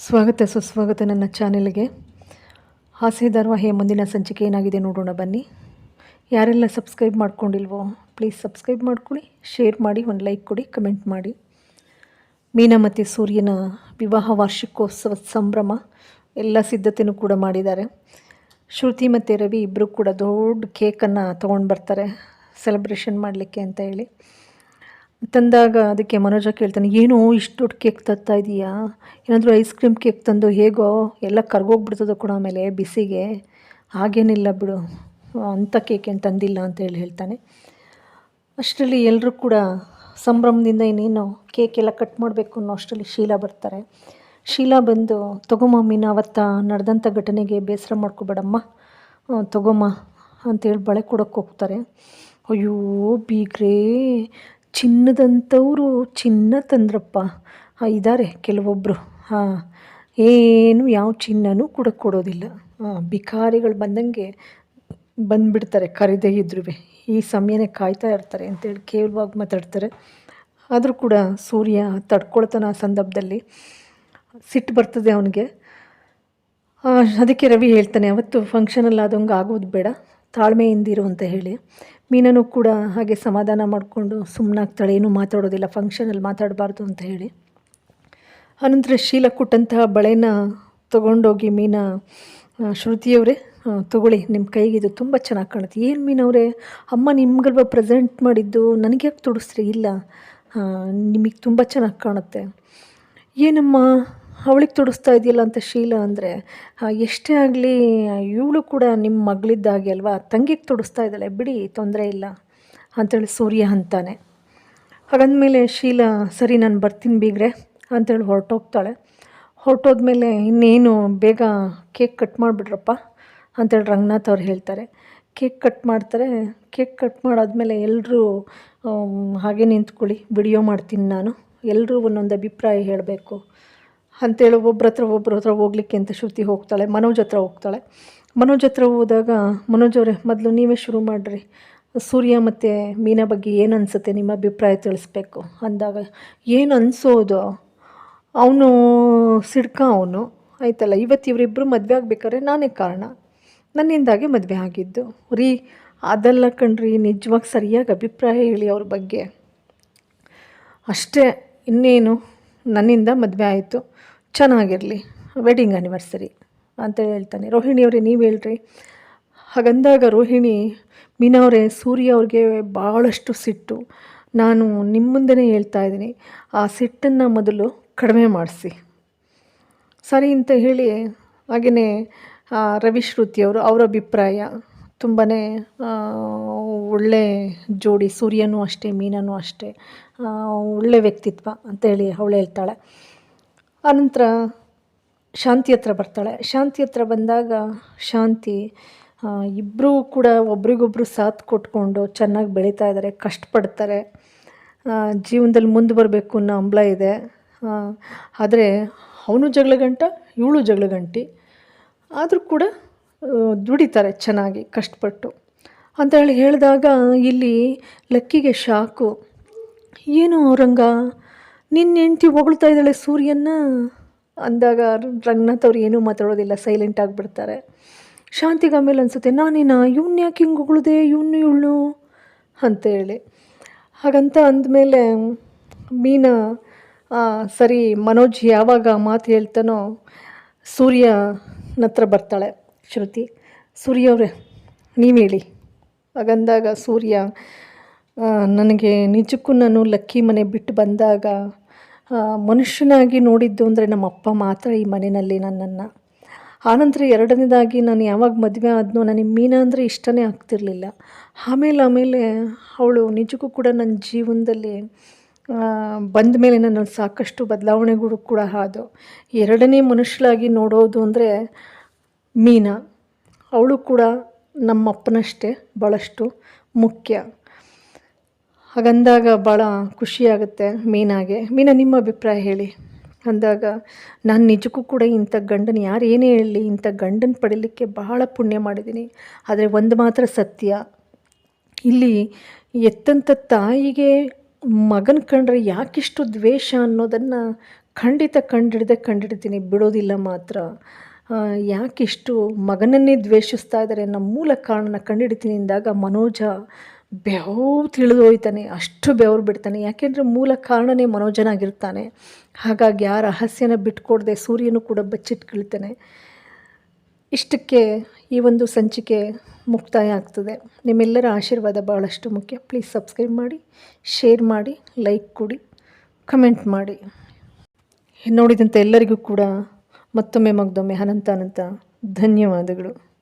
ಸ್ವಾಗತ ಸುಸ್ವಾಗತ ನನ್ನ ಚಾನೆಲ್ಗೆ. ಹಾಸ್ಯ ಧಾರಾವಾಹಿಯ ಮುಂದಿನ ಸಂಚಿಕೆ ಏನಾಗಿದೆ ನೋಡೋಣ ಬನ್ನಿ. ಯಾರೆಲ್ಲ ಸಬ್ಸ್ಕ್ರೈಬ್ ಮಾಡ್ಕೊಂಡಿಲ್ವೋ ಪ್ಲೀಸ್ ಸಬ್ಸ್ಕ್ರೈಬ್ ಮಾಡ್ಕೊಳ್ಳಿ ಶೇರ್ ಮಾಡಿ, ಒಂದು ಲೈಕ್ ಕೊಡಿ ಕಮೆಂಟ್ ಮಾಡಿ. ಮೀನಾ ಮತ್ತು ಸೂರ್ಯನ ವಿವಾಹ ವಾರ್ಷಿಕೋತ್ಸವ ಸಂಭ್ರಮ ಎಲ್ಲ ಸಿದ್ಧತೆಯೂ ಕೂಡ ಮಾಡಿದ್ದಾರೆ. ಶ್ರುತಿ ಮತ್ತು ರವಿ ಇಬ್ಬರು ಕೂಡ ದೊಡ್ಡ ಕೇಕನ್ನು ತೊಗೊಂಡು ಬರ್ತಾರೆ ಸೆಲೆಬ್ರೇಷನ್ ಮಾಡಲಿಕ್ಕೆ ಅಂತ ಹೇಳಿ. ತಂದಾಗ ಅದಕ್ಕೆ ಮನೋಜ ಕೇಳ್ತಾನೆ, ಏನೋ ಇಷ್ಟು ದೊಡ್ಡ ಕೇಕ್ ತರ್ತಾ ಇದೆಯಾ? ಏನಾದರೂ ಐಸ್ ಕ್ರೀಮ್ ಕೇಕ್ ತಂದು ಹೇಗೋ? ಎಲ್ಲ ಕರ್ಗೋಗ್ಬಿಡ್ತದೆ ಕೂಡ ಆಮೇಲೆ ಬಿಸಿಗೆ. ಹಾಗೇನಿಲ್ಲ ಬಿಡು ಅಂಥ ಕೇಕ್ ಏನು ತಂದಿಲ್ಲ ಅಂತ ಹೇಳಿ ಹೇಳ್ತಾನೆ. ಅಷ್ಟರಲ್ಲಿ ಎಲ್ಲರೂ ಕೂಡ ಸಂಭ್ರಮದಿಂದ ಇನ್ನೇನು ಕೇಕ್ ಎಲ್ಲ ಕಟ್ ಮಾಡಬೇಕು ಅನ್ನೋ ಅಷ್ಟರಲ್ಲಿ ಶೀಲಾ ಬರ್ತಾರೆ. ಶೀಲಾ ಬಂದು ತಗೊಮ್ಮ ಮೀನ ಅವತ್ತ ನಡೆದಂಥ ಘಟನೆಗೆ ಬೇಸರ ಮಾಡ್ಕೋಬೇಡಮ್ಮ. ತಗೊಮ್ಮ ಅಂತೇಳಿ ಬಳೆ ಕೊಡೋಕ್ಕೆ ಹೋಗ್ತಾರೆ. ಅಯ್ಯೋ, ಬೀಗ್ರೇ. ಚಿನ್ನದಂಥವ್ರು ಚಿನ್ನ ತಂದ್ರಪ್ಪ ಇದ್ದಾರೆ ಕೆಲವೊಬ್ಬರು ಹಾಂ ಏನು ಯಾವ ಚಿನ್ನನೂ ಕೂಡ ಕೊಡೋದಿಲ್ಲ. ಭಿಕಾರಿಗಳು ಬಂದಂಗೆ ಬಂದುಬಿಡ್ತಾರೆ ಕರೆದೇ ಇದ್ರೂ ಈ ಸಮಯನೇ ಕಾಯ್ತಾ ಇರ್ತಾರೆ ಅಂತೇಳಿ ಕೇವಲವಾಗಿ ಮಾತಾಡ್ತಾರೆ. ಆದರೂ ಕೂಡ ಸೂರ್ಯ ತಡ್ಕೊಳ್ತಾನೆ ಸಂದರ್ಭದಲ್ಲಿ. ಸಿಟ್ಟು ಬರ್ತದೆ ಅವನಿಗೆ. ಅದಕ್ಕೆ ರವಿ ಹೇಳ್ತಾನೆ, ಅವತ್ತು ಫಂಕ್ಷನಲ್ಲಿ ಆದಂಗೆ ಆಗೋದು ಬೇಡ. ತಾಳ್ಮೆಯಿಂದಿರು ಅಂತ ಹೇಳಿ. ಮೀನನು ಕೂಡ ಹಾಗೆ ಸಮಾಧಾನ ಮಾಡಿಕೊಂಡು ಸುಮ್ಮನಾಗ್ತಾಳೆ ಏನೂ ಮಾತಾಡೋದಿಲ್ಲ ಫಂಕ್ಷನಲ್ಲಿ ಮಾತಾಡಬಾರ್ದು ಅಂತ ಹೇಳಿ. ಆನಂತರ ಶೀಲ ಕೊಟ್ಟಂತಹ ಬಳೆನ ತೊಗೊಂಡೋಗಿ ಮೀನ ಶ್ರುತಿಯವರೇ ತೊಗೊಳ್ಳಿ ನಿಮ್ಮ ಇದು ತುಂಬ ಚೆನ್ನಾಗಿ ಕಾಣುತ್ತೆ. ಏನು ಮೀನವರೇ ಅಮ್ಮ ನಿಮ್ಗಲ್ವ ಪ್ರೆಸೆಂಟ್ ಮಾಡಿದ್ದು? ನನಗೆ ಯಾಕೆ ತೊಡಿಸ್ರಿ? ಇಲ್ಲ. ನಿಮಗೆ ತುಂಬ ಚೆನ್ನಾಗಿ ಕಾಣುತ್ತೆ. ಏನಮ್ಮ? ಅವಳಿಗೆ ತೊಡಿಸ್ತಾ ಇದೆಯಲ್ಲ ಅಂತ ಶೀಲ ಅಂದರೆ ಎಷ್ಟೇ ಆಗಲಿ ಇವಳು ಕೂಡ ನಿಮ್ಮ ಮಗಳಿದ್ದಾಗೆ ಅಲ್ವಾ? ತಂಗಿಗೆ ತೊಡಿಸ್ತಾ ಇದ್ದಾಳೆ. ಬಿಡಿ, ತೊಂದರೆ ಇಲ್ಲ. ಅಂತೇಳಿ ಸೂರ್ಯ ಅಂತಾನೆ. ಹಾಗಂದಮೇಲೆ ಶೀಲಾ, ಸರಿ, ನಾನು ಬರ್ತೀನಿ ಬೀಗ್ರೆ. ಅಂತೇಳಿ ಹೊರಟೋಗ್ತಾಳೆ. ಹೊರಟೋದ್ಮೇಲೆ ಇನ್ನೇನು, ಬೇಗ ಕೇಕ್ ಕಟ್ ಮಾಡಿಬಿಡ್ರಪ್ಪ. ಅಂತೇಳಿ ರಂಗನಾಥ್ ಅವ್ರು ಹೇಳ್ತಾರೆ. ಕೇಕ್ ಕಟ್ ಮಾಡ್ತಾರೆ. ಕೇಕ್ ಕಟ್ ಮಾಡಾದ್ಮೇಲೆ ಎಲ್ಲರೂ ಹಾಗೆ ನಿಂತ್ಕೊಳ್ಳಿ, ವಿಡಿಯೋ ಮಾಡ್ತೀನಿ ನಾನು. ಎಲ್ಲರೂ ಒಂದೊಂದು ಅಭಿಪ್ರಾಯ ಹೇಳಬೇಕು. ಅಂತೇಳಿ ಒಬ್ರ ಹತ್ರ ಒಬ್ರ ಹತ್ರ ಹೋಗ್ಲಿಕ್ಕೆ ಅಂತ ಶ್ರುತಿ ಹೋಗ್ತಾಳೆ, ಮನೋಜ್ ಹತ್ರ ಹೋಗ್ತಾಳೆ. ಮನೋಜ್ ಹತ್ರ ಹೋದಾಗ, ಮನೋಜ್ ಅವರೇ, ಮೊದಲು ನೀವೇ ಶುರು ಮಾಡಿರಿ. ಸೂರ್ಯ ಮತ್ತು ಮೀನಾ ಬಗ್ಗೆ ಏನು ಅನಿಸುತ್ತೆ ನಿಮ್ಮ ಅಭಿಪ್ರಾಯ ತಿಳಿಸ್ಬೇಕು. ಅಂದಾಗ, ಏನು ಅನಿಸೋದು? ಅವನು ಸಿಡ್ಕ ಅವನು. ಆಯ್ತಲ್ಲ, ಇವತ್ತು ಇವರಿಬ್ಬರು ಮದುವೆ ಆಗಬೇಕಾದ್ರೆ ನಾನೇ ಕಾರಣ. ನನ್ನಿಂದಾಗೆ ಮದುವೆ ಆಗಿದ್ದು. ರೀ, ಅದೆಲ್ಲ ಕಣ್ರಿ, ನಿಜವಾಗಿ ಸರಿಯಾಗಿ ಅಭಿಪ್ರಾಯ ಹೇಳಿ ಅವ್ರ ಬಗ್ಗೆ. ಅಷ್ಟೇ, ಇನ್ನೇನು? ನನ್ನಿಂದ ಮದುವೆ ಆಯಿತು. ಚೆನ್ನಾಗಿರಲಿ. ವೆಡ್ಡಿಂಗ್ ಆ್ಯನಿವರ್ಸರಿ ಅಂತ ಹೇಳ್ತಾನೆ. ರೋಹಿಣಿಯವರೇ ನೀವು ಹೇಳ್ರಿ. ಹಾಗಂದಾಗ ರೋಹಿಣಿ, ಮೀನಾ ಅವರೇ, ಸೂರ್ಯ ಅವ್ರಿಗೆ ಭಾಳಷ್ಟು ಸಿಟ್ಟು. ನಾನು ನಿಮ್ಮ ಮುಂದೆನೇ ಹೇಳ್ತಾ ಇದ್ದೀನಿ. ಆ ಸಿಟ್ಟನ್ನು ಮೊದಲು ಕಡಿಮೆ ಮಾಡಿಸಿ. ಸರಿ ಅಂತ ಹೇಳಿ ಹಾಗೆಯೇ ರವಿ ಶ್ರುತಿಯವರು ಅವರ ಅಭಿಪ್ರಾಯ. ತುಂಬಾ ಒಳ್ಳೆ ಜೋಡಿ, ಸೂರ್ಯನೂ ಅಷ್ಟೇ, ಮೀನನೂ ಅಷ್ಟೇ ಒಳ್ಳೆ ವ್ಯಕ್ತಿತ್ವ ಅಂತೇಳಿ ಅವಳು ಹೇಳ್ತಾಳೆ. ಆನಂತರ ಶಾಂತಿ ಹತ್ರ ಬರ್ತಾಳೆ. ಶಾಂತಿ ಹತ್ರ ಬಂದಾಗ ಶಾಂತಿ ಇಬ್ಬರೂ ಕೂಡ ಒಬ್ರಿಗೊಬ್ರು ಸಾಥ್ ಕೊಟ್ಕೊಂಡು ಚೆನ್ನಾಗಿ ಬೆಳೀತಾ ಇದ್ದಾರೆ ಕಷ್ಟಪಡ್ತಾರೆ. ಜೀವನದಲ್ಲಿ ಮುಂದೆ ಬರಬೇಕು ಅನ್ನೋ ಹಂಬಲ ಇದೆ. ಆದರೆ ಅವನು ಜಗಳ ಗಂಟ ಇವಳು ಜಗಳ ಗಂಟಿ ಆದರೂ ಕೂಡ ದುಡಿತಾರೆ ಚೆನ್ನಾಗಿ, ಕಷ್ಟಪಟ್ಟು. ಅಂತ ಹೇಳಿ ಹೇಳಿದಾಗ ಇಲ್ಲಿ ಲಕ್ಕಿಗೆ ಶಾಕು. ಏನು ರಂಗ ನಿನ್ನ ಹೆಂಡ್ತಿ ಹೊಗಳ್ತಾ ಇದ್ದಾಳೆ ಸೂರ್ಯನ ಅಂದಾಗ ರಂಗನಾಥ್ ಅವ್ರು ಏನೂ ಮಾತಾಡೋದಿಲ್ಲ ಸೈಲೆಂಟ್ ಆಗಿಬಿಡ್ತಾರೆ ಶಾಂತಿಗೆ ಆಮೇಲೆ ಅನಿಸುತ್ತೆ, ನಾನೇನ? ಇವ್ನ ಯಾಕೆ ಹಿಂಗೆ ಹೊಗಳ್ದೆ? ಇವನು ಇವಳು? ಅಂತೇಳಿ ಹಾಗಂತ ಅಂದಮೇಲೆ ಮೀನಾ ಸರಿ, ಮನೋಜ್ ಯಾವಾಗ ಮಾತು ಹೇಳ್ತಾನೋ ಸೂರ್ಯನ ಹತ್ರ ಬರ್ತಾಳೆ. ಶ್ರುತಿ, ಸೂರ್ಯ ಅವರೇ, ನೀವು ಹೇಳಿ. ಹಾಗಂದಾಗ ಸೂರ್ಯ ನನಗೆ ನಿಜಕ್ಕೂ ನಾನು ಲಕ್ಕಿ ಮನೆ ಬಿಟ್ಟು ಬಂದಾಗ ಮನುಷ್ಯನಾಗಿ ನೋಡಿದ್ದು ಅಂದರೆ ನಮ್ಮ ಅಪ್ಪ ಮಾತ್ರ ಈ ಮನೆಯಲ್ಲಿ ನನ್ನನ್ನು. ಆನಂತರ ಎರಡನೇದಾಗಿ ನಾನು ಯಾವಾಗ ಮದುವೆ ಆದ್ನೋ ನನಗೆ ಮೀನ ಅಂದರೆ ಇಷ್ಟನೇ ಆಗ್ತಿರಲಿಲ್ಲ. ಆಮೇಲೆ ಆಮೇಲೆ ಅವಳು ನಿಜಕ್ಕೂ ಕೂಡ ನನ್ನ ಜೀವನದಲ್ಲಿ ಬಂದ ಮೇಲೆ ನನ್ನ ಸಾಕಷ್ಟು ಬದಲಾವಣೆಗಳು ಕೂಡ ಆದವು. ಎರಡನೇ ಮನುಷ್ಯಳಾಗಿ ನೋಡೋದು ಅಂದರೆ ಮೀನಾ. ಅವಳು ಕೂಡ ನಮ್ಮ ಅಪ್ಪನಷ್ಟೇ ಭಾಳಷ್ಟು ಮುಖ್ಯ. ಹಾಗಂದಾಗ ಭಾಳ ಖುಷಿಯಾಗುತ್ತೆ ಮೀನಾಗೆ. ಮೀನಾ, ನಿಮ್ಮ ಅಭಿಪ್ರಾಯ ಹೇಳಿ. ಅಂದಾಗ, ನಾನು ನಿಜಕ್ಕೂ ಕೂಡ ಇಂಥ ಗಂಡನ ಯಾರು ಏನೇ ಹೇಳಲಿ ಇಂಥ ಗಂಡನ ಪಡೀಲಿಕ್ಕೆ ಬಹಳ ಪುಣ್ಯ ಮಾಡಿದ್ದೀನಿ ಆದರೆ ಒಂದು ಮಾತ್ರ ಸತ್ಯ. ಇಲ್ಲಿ ಎತ್ತಂಥ ತಾಯಿಗೆ ಮಗನ ಕಂಡ್ರೆ ಯಾಕಿಷ್ಟು ದ್ವೇಷ ಅನ್ನೋದನ್ನು ಖಂಡಿತ ಕಂಡಿಡ್ದೆ ಕಂಡಿಡ್ತೀನಿ ಬಿಡೋದಿಲ್ಲ ಮಾತ್ರ. ಯಾಕಿಷ್ಟು ಮಗನನ್ನೇ ದ್ವೇಷಿಸ್ತಾ ಇದ್ದಾರೆ ನಮ್ಮ ಮೂಲ ಕಾರಣನ ಕಂಡುಹಿಡಿತೀನಿ ಮನೋಜ ಬೆವರು ತಿಳಿದೋಯ್ತಾನೆ ಅಷ್ಟು ಬೆವರು ಬಿಡ್ತಾನೆ. ಯಾಕೆಂದರೆ ಮೂಲ ಕಾರಣನೇ ಮನೋಜನಾಗಿರ್ತಾನೆ. ಹಾಗಾಗಿ ಆ ರಹಸ್ಯನ ಬಿಟ್ಕೊಡದೆ ಸೂರ್ಯನೂ ಕೂಡ ಬಚ್ಚಿಟ್ಕೊಳ್ತಾನೆ. ಇಷ್ಟಕ್ಕೆ ಈ ಒಂದು ಸಂಚಿಕೆ ಮುಕ್ತಾಯ ಆಗ್ತದೆ. ನಿಮ್ಮೆಲ್ಲರ ಆಶೀರ್ವಾದ ಭಾಳಷ್ಟು ಮುಖ್ಯ. ಪ್ಲೀಸ್ ಸಬ್ಸ್ಕ್ರೈಬ್ ಮಾಡಿ ಶೇರ್ ಮಾಡಿ ಲೈಕ್ ಕೊಡಿ ಕಮೆಂಟ್ ಮಾಡಿ. ನೋಡಿದಂಥ ಎಲ್ಲರಿಗೂ ಕೂಡ ಮತ್ತೊಮ್ಮೆ ಮಗ್ದೊಮ್ಮೆ ಅನಂತ ಅನಂತ ಧನ್ಯವಾದಗಳು.